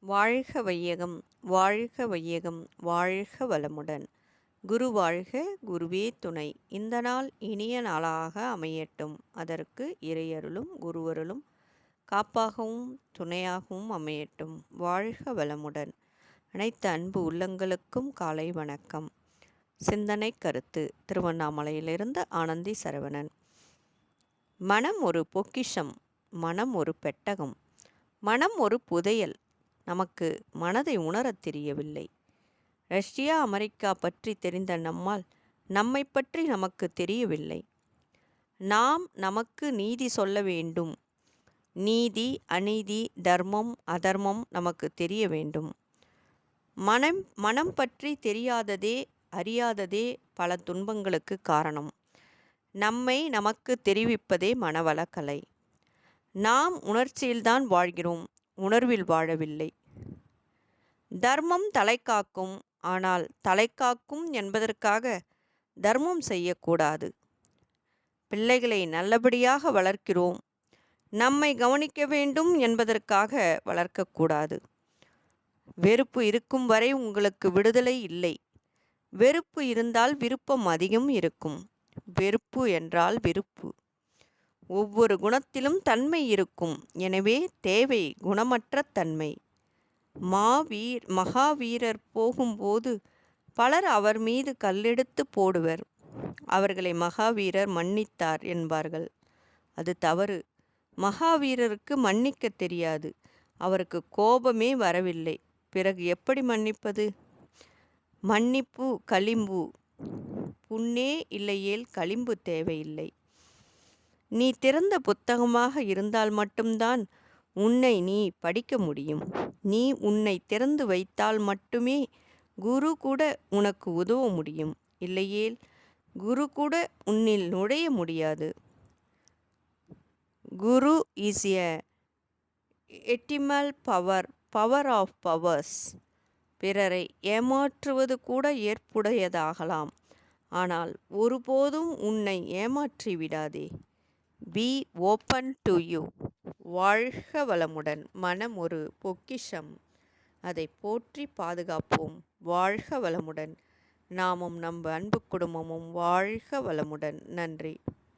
வாழ்க வையகம் வாழ்க வையகம் வாழ்க வளமுடன். குரு வாழ்க குருவே துணை. இந்த நாள் இனிய நாளாக அமையட்டும். அதற்கு இறையருளும் குருவருளும் காப்பாகவும் துணையாகவும் அமையட்டும். வாழ்க வளமுடன். அனைத்து அன்பு உள்ளங்களுக்கும் காலை வணக்கம். சிந்தனை கருத்து திருவண்ணாமலையிலிருந்து ஆனந்தி சரவணன். மனம் ஒரு பொக்கிஷம் மனம் ஒரு பெட்டகம் மனம் ஒரு புதையல் நமக்கு மனதை உணரத் தெரியவில்லை. ரஷ்யா அமெரிக்கா பற்றி தெரிந்த நம்மால் நம்மை பற்றி நமக்கு தெரியவில்லை. நாம் நமக்கு நீதி சொல்ல வேண்டும். நீதி அநீதி தர்மம் அதர்மம் நமக்கு தெரிய வேண்டும். மனம் மனம் பற்றி தெரியாததே அறியாததே பல துன்பங்களுக்கு காரணம். நம்மை நமக்கு தெரிவிப்பதே மனவளக்கலை. நாம் உணர்ச்சியில்தான் வாழ்கிறோம். உணர்வில் வாழவில்லை. தர்மம் தலைக்காக்கும் ஆனால் தலைக்காக்கும் என்பதற்காக தர்மம் செய்யக்கூடாது. பிள்ளைகளை நல்லபடியாக வளர்க்கிறோம். நம்மை கவனிக்க வேண்டும் என்பதற்காக வளர்க்கக்கூடாது. வெறுப்பு இருக்கும் வரை உங்களுக்கு விடுதலை இல்லை. வெறுப்பு இருந்தால் விருப்பம் அதிகம் இருக்கும். வெறுப்பு என்றால் விருப்பு ஒவ்வொரு குணத்திலும் தன்மை இருக்கும். எனவே தேவை குணமற்ற தன்மை. மாவீர் மகாவீரர் போகும்போது பலர் அவர் மீது கல்லெடுத்து போடுவர். அவர்களை மகாவீரர் மன்னித்தார் என்பார்கள். அது தவறு. மகாவீரருக்கு மன்னிக்க தெரியாது. அவருக்கு கோபமே வரவில்லை. பிறகு எப்படி மன்னிப்பது? மன்னிப்பு களிம்பு. புண்ணே இல்லையேல் களிம்பு தேவையில்லை. நீ திறந்த புத்தகமாக இருந்தால் மட்டும்தான் உன்னை நீ படிக்க முடியும். நீ உன்னை திறந்து வைத்தால் மட்டுமே குரு கூட உனக்கு உதவ முடியும். இல்லையேல் குரு கூட உன்னில் நுழைய முடியாது. Guru is a ultimate power power of powers பிறரை ஏமாற்றுவது கூட ஏற்புடையதாகலாம். ஆனால் ஒருபோதும் உன்னை ஏமாற்றி விடாதே பி ஓப்பன் டு யூ வாழ்க வளமுடன். மனம் ஒரு பொக்கிஷம். அதை போற்றி பாதுகாப்போம். வாழ்க வளமுடன். நாமும் நம் அன்பு குடும்பமும் வாழ்க வளமுடன். நன்றி.